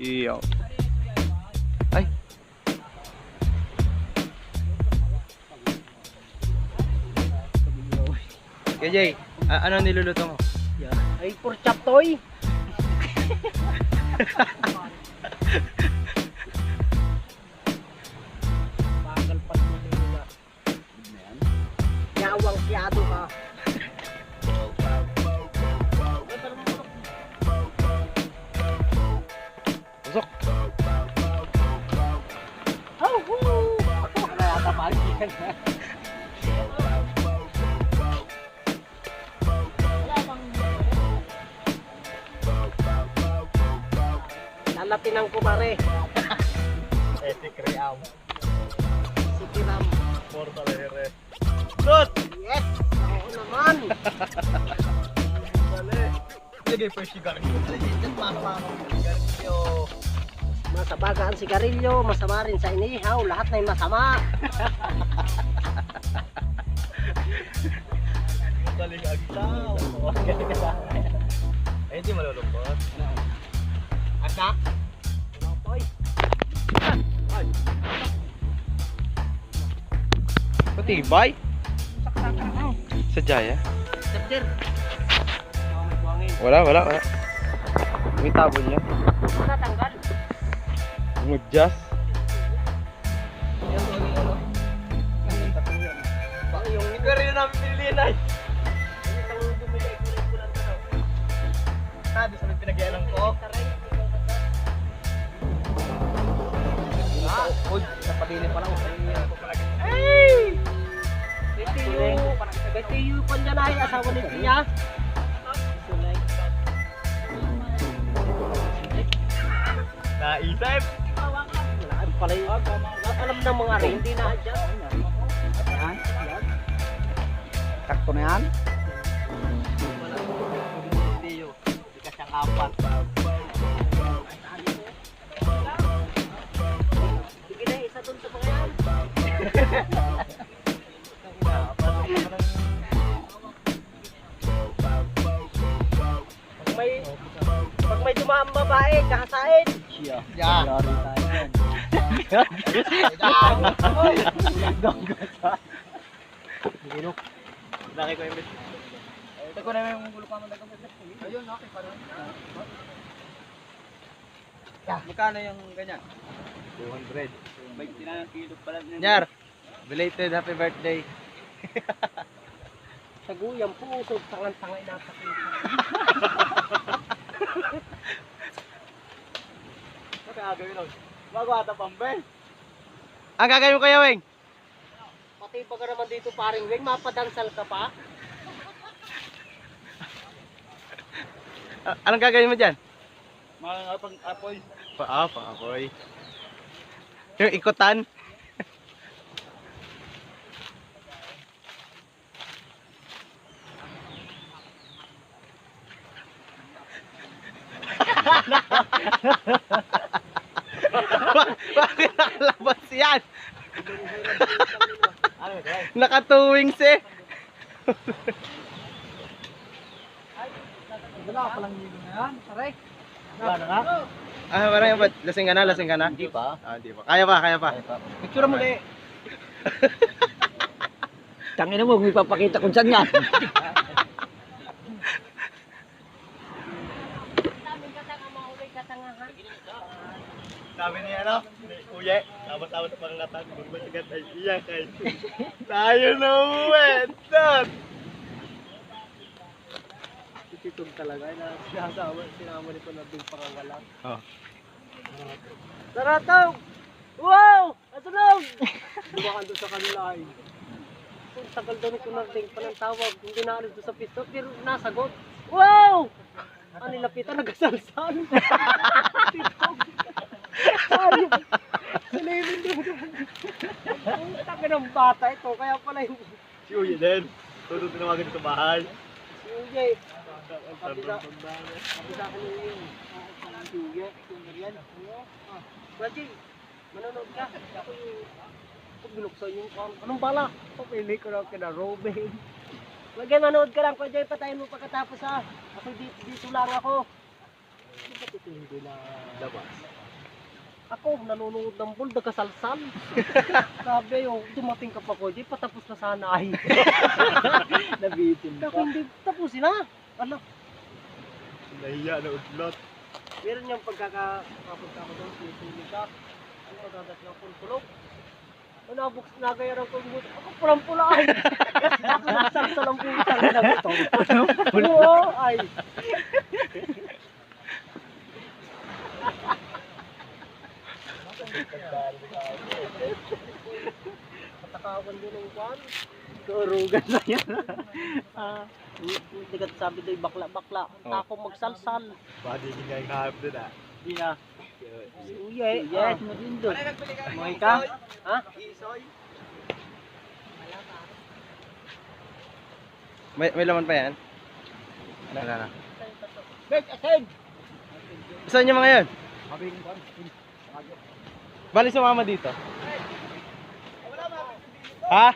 Iyo. Ay. KJ, a- ano niluluto mo? Ay, for chaptoy. na. Lalatinan ko pare. Epic Ream. Si Kiram. Portal Herre. Good! Yes! Oo naman. Sige, first you gotta go. Masabaga ang sigarilyo, masama rin sa inihaw, lahat na yung masama. Galing agtaw. Ay, hindi malulungkot. Asa? Oy. Patibay? Sa Jaya? Sabdir. Wala, wala, wala. May tabon niya. Natanggal. Mudyas. Yung Pero yun piniliin ay. Sabi sa may ko. Ah, uy, napatili pa lang. Hey! Ito yung, ito yung panjanay, asawa ni Tia. Naisip. Pala yun. Alam ng mga rin, hindi na dyan. Yan. Sakto na yan. Apat. Sige na, isa dun sa mga yan. Pag may, pag may dumaan babae, kahasain. Yan. Laki ko yung bit. Na yung gulo pa man Ayun, okay pa rin. Magkano yung ganyan? 200. May tinanong kilo pala. Nyar, belated happy birthday. Sa guyang pusog, tangan-tangay na sa Ano kaya gagawin nun? Bago ata pambel. Ang gagawin mo kaya, Weng? Pati pa ka naman dito paring wing, mapadansal ka pa. A- anong gagawin mo dyan? Mga pang apoy. Pa ah, pa-apoy. Yung ikutan. Ba- Bakit nakalabas yan? Nakatuwing si. Wala ka palang nilo na yan, saray. Wala na. Ah, parang ba't? Lasing ka na, lasing ka na? Hindi pa. Ah, hindi pa. Kaya pa, kaya pa. Picture mo ulit. Tangina mo, may papakita kung saan yan. Sabi niya ano, ni Uye, tapos-tapos pang latan, burbasigat ay iyak ay. Tayo na uwi, dad! Ititog talaga, na sinasama, sinama nito na ding pangangalang. Oh. Taratog! Wow! Atulog! Dumakan doon sa kanila ay. Kung tagal daw nito na ding pa ng tawag, hindi na alis doon sa pisto, pero nasagot. Wow! Ano nilapitan, nagasalsal. Din doon. Ang taga ng bata ito, kaya pala yung Si Uye din. Tulog tinawagan sa bahay. si Ujay. Sabi sa, akin yung si Ujay, yung ganyan. Ah, Raji, manonood ka. Ako yung ako binuksan yung. Anong bala? Papili ko lang kina Robin. Lagyan manood ka lang, Kuya patayin mo pagkatapos ha. Ako dito, lang ako. Bakit ito hindi na Labas. Ako, nanonood ng ball, nagkasalsal. Sabi, oh, dumating ka pa ko, di patapos na sana ay. Nabitin Ako hindi, tapusin na. Ano? Nahiya na udlot. Meron niyang pagkaka, papunta ko doon, sinusulit ka. Ano magagat ng pulpulok? Ano, nabuk, nagayaran ko yung ako pulang-pula ay. Kasi ako nagsalsal ang ito. Oo, ay. Patakawan din ng kwan. Kurugan na yan. Ah, hindi ka sabi do'y bakla-bakla. Ang Oh. tako magsalsal. Badi din nga yung kahap doon ah. Di na. Uye, Yes, mo din doon. Mga ka? Ha? May, may laman pa yan? Wala na. Bek, akin! Saan niyo mga yun? Bali sumama dito. Ha?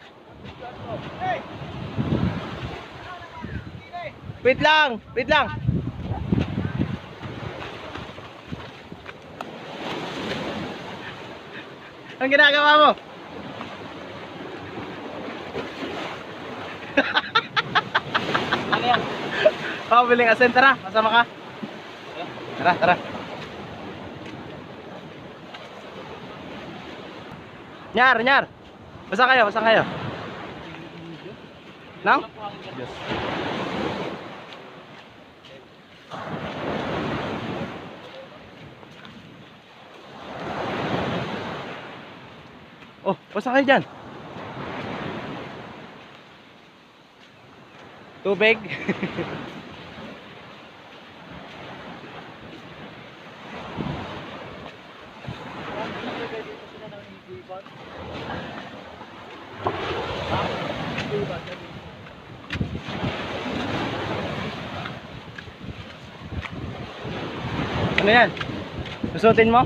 Wait lang! Wait lang! Ang ginagawa mo? Ano yan? Oh, biling asin. Tara, masama ka. Tara, tara. Nyar, nyar. Basa kayo, basa kayo. Nang? Yes. Oh, basa kayo dyan. Tubig. Ano yan? Susutin mo?